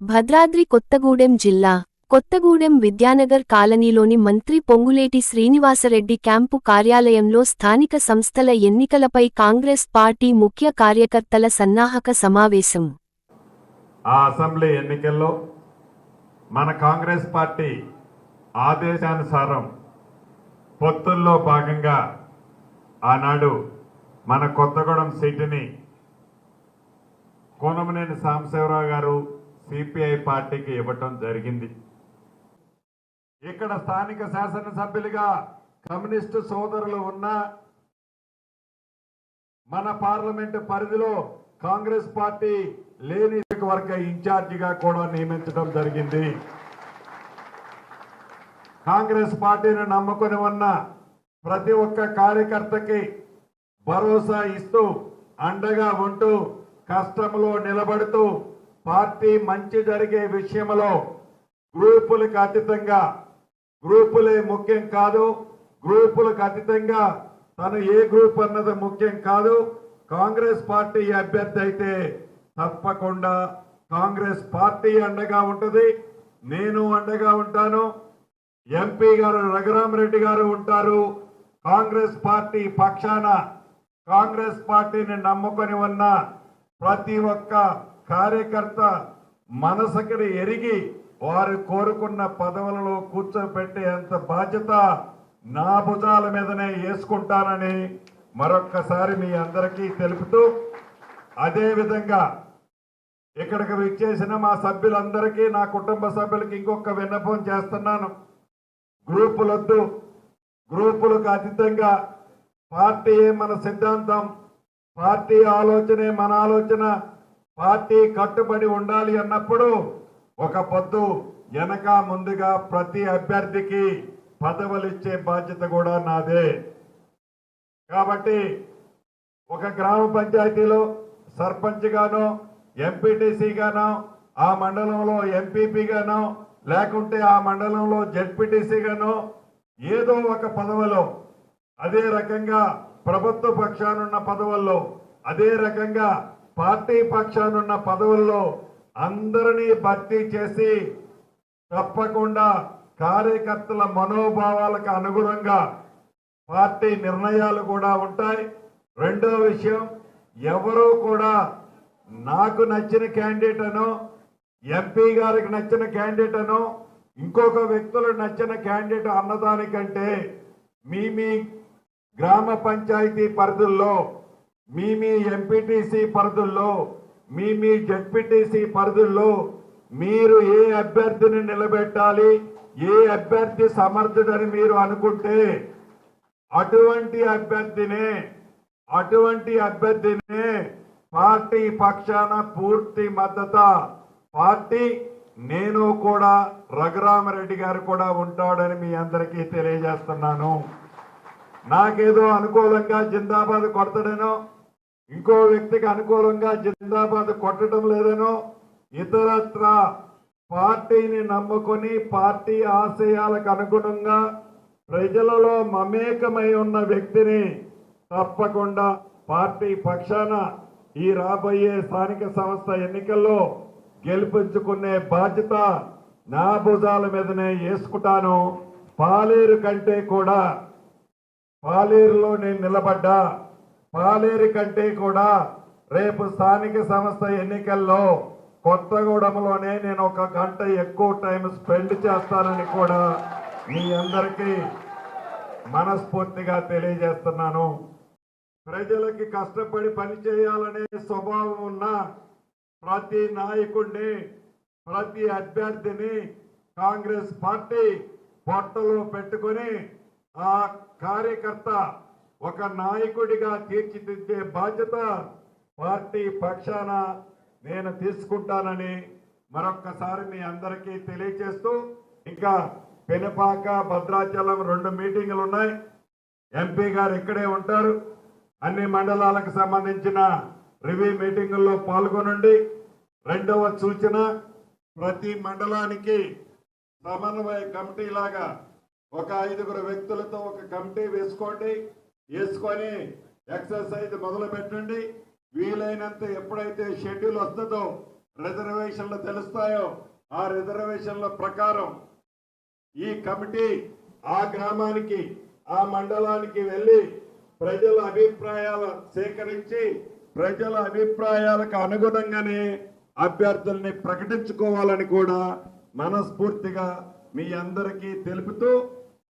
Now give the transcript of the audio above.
భద్రాద్రి కొత్తగూడెం జిల్లా. కొత్తగూడెం విద్యానగర్ కాలనీలోని మంత్రి పొంగులేటి శ్రీనివాసరెడ్డి క్యాంపు కార్యాలయంలో స్థానిక సంస్థల ఎన్నికలపై కాంగ్రెస్ పార్టీ ముఖ్య కార్యకర్తల సన్నాహక సమావేశం. ఆ అసెంబ్లీ ఎన్నికల్లో మన కాంగ్రెస్ పార్టీ ఆదేశానుసారం పొత్తుల్లో భాగంగా ఆనాడు మన కొత్తగూడెం సీటుని కోనమనేని సాంబశివరావు గారు సిపిఐ పార్టీకి ఇవ్వటం జరిగింది. ఇక్కడ స్థానిక శాసనసభ్యులుగా కమ్యూనిస్టు సోదరులు ఉన్నా మన పార్లమెంటు పరిధిలో కాంగ్రెస్ పార్టీ లేని వర్గ ఇన్ఛార్జిగా కూడా నియమించడం జరిగింది. కాంగ్రెస్ పార్టీని నమ్ముకొని ఉన్న ప్రతి ఒక్క కార్యకర్తకి భరోసా ఇస్తూ అండగా ఉంటూ కష్టంలో నిలబడుతూ పార్టీ మంచి జరిగే విషయంలో గ్రూపులకు అతీతంగా గ్రూపులే ముఖ్యం కాదు గ్రూపులకు అతీతంగా తను ఏ గ్రూప్ అన్నది ముఖ్యం కాదు కాంగ్రెస్ పార్టీ అభ్యర్థి అయితే తప్పకుండా కాంగ్రెస్ పార్టీ అండగా ఉంటుంది నేను అండగా ఉంటాను. ఎంపీ గారు రఘురామరెడ్డి గారు ఉంటారు. కాంగ్రెస్ పార్టీ పక్షాన కాంగ్రెస్ పార్టీని నమ్ముకొని ఉన్న ప్రతి ఒక్క కార్యకర్త మనసుకి ఎరిగి వారు కోరుకున్న పదవులలో కూర్చోబెట్టేంత బాధ్యత నా భుజాల మీదనే వేసుకుంటానని మరొక్కసారి మీ అందరికీ తెలుపుతూ అదేవిధంగా ఇక్కడికి విచ్చేసిన మా సభ్యులందరికీ నా కుటుంబ సభ్యులకి ఇంకొక విన్నపం చేస్తున్నాను. గ్రూపులొద్దు. గ్రూపులకు అతీతంగా పార్టీ మన సిద్ధాంతం? పార్టీ ఆలోచనే మన ఆలోచన. పార్టీ కట్టుబడి ఉండాలి అన్నప్పుడు ఒక పొద్దు వెనక ముందుగా ప్రతి అభ్యర్థికి పదవులు ఇచ్చే బాధ్యత కూడా నాదే. కాబట్టి ఒక గ్రామ పంచాయతీలో సర్పంచ్ గానో ఎంపీటీసీ గానో ఆ మండలంలో ఎంపీపీ గానో లేకుంటే ఆ మండలంలో జడ్పీటీసీగాను ఏదో ఒక పదవిలో అదే రకంగా ప్రభుత్వ పక్షానున్న పదవుల్లో అదే రకంగా పార్టీ పక్షానున్న పదవుల్లో అందరినీ భర్తీ చేసి తప్పకుండా కార్యకర్తల మనోభావాలకు అనుగుణంగా పార్టీ నిర్ణయాలు కూడా ఉంటాయి. రెండో విషయం ఎవరూ కూడా నాకు నచ్చిన క్యాండిడేట్ అనో ఎంపీ గారికి నచ్చిన క్యాండిడేట్ అనో ఇంకొక వ్యక్తులకు నచ్చిన క్యాండిడేట్ అన్నదానికంటే మీ మీ గ్రామ పంచాయతీ పరిధుల్లో మీ మీ ఎంపీటీసీ పరిధుల్లో మీ మీ జడ్పీటీసీ పరిధుల్లో మీరు ఏ అభ్యర్థిని నిలబెట్టాలి ఏ అభ్యర్థి సమర్థుడని మీరు అనుకుంటే అటువంటి అభ్యర్థినే అటువంటి అభ్యర్థినే పార్టీ పక్షాన పూర్తి మద్దతు పార్టీ నేను కూడా రఘురామరెడ్డి గారు కూడా ఉంటాడని మీ అందరికీ తెలియజేస్తున్నాను. నాకేదో అనుకూలంగా జిందాబాద్ కొడతాడనో ఇంకో వ్యక్తికి అనుకూలంగా జిందాబాద్ కొట్టడం లేదనో ఇతరత్ర పార్టీని నమ్ముకొని పార్టీ ఆశయాలకు అనుగుణంగా ప్రజలలో మమేకమై ఉన్న వ్యక్తిని తప్పకుండా పార్టీ పక్షాన ఈ రాబోయే స్థానిక సంస్థ ఎన్నికల్లో గెలిపించుకునే బాధ్యత నా భుజాల మీదనే వేసుకుంటాను. పాలేరు కంటే కూడా పాలేరులో నేను నిలబడ్డా. పాలేరు కంటే కూడా రేపు స్థానిక సంస్థ ఎన్నికల్లో కొత్తగూడెంలోనే నేను ఒక గంట ఎక్కువ టైం స్పెండ్ చేస్తానని కూడా మీ అందరికీ మనస్ఫూర్తిగా తెలియజేస్తున్నాను. ప్రజలకి కష్టపడి పనిచేయాలనే స్వభావం ఉన్న ప్రతి నాయకుడిని ప్రతి అభ్యర్థిని కాంగ్రెస్ పార్టీ పొట్టలో పెట్టుకొని ఆ కార్యకర్త ఒక నాయకుడిగా తీర్చిదిద్దే బాధ్యత పార్టీ పక్షాన నేను తీసుకుంటానని మరొక్కసారి మీ అందరికీ తెలియజేస్తూ ఇంకా పెనపాక భద్రాచలం రెండు మీటింగులు ఉన్నాయి. ఎంపీ గారు ఇక్కడే ఉంటారు. అన్ని మండలాలకు సంబంధించిన రివ్యూ మీటింగుల్లో పాల్గొనండి. రెండవ సూచన ప్రతి మండలానికి సమన్వయ కమిటీ లాగా ఒక ఐదుగురు వ్యక్తులతో ఒక కమిటీ వేసుకోండి. వేసుకొని ఎక్సర్సైజ్ మొదలు పెట్టండి వీలైనంత ఎప్పుడైతే షెడ్యూల్ వస్తుందో రిజర్వేషన్లు తెలుస్తాయో ఆ రిజర్వేషన్ల ప్రకారం ఈ కమిటీ ఆ గ్రామానికి ఆ మండలానికి వెళ్ళి ప్రజల అభిప్రాయాలు సేకరించి ప్రజల అభిప్రాయాలకు అనుగుణంగానే అభ్యర్థుల్ని ప్రకటించుకోవాలని కూడా మనస్ఫూర్తిగా మీ అందరికీ తెలుపుతూ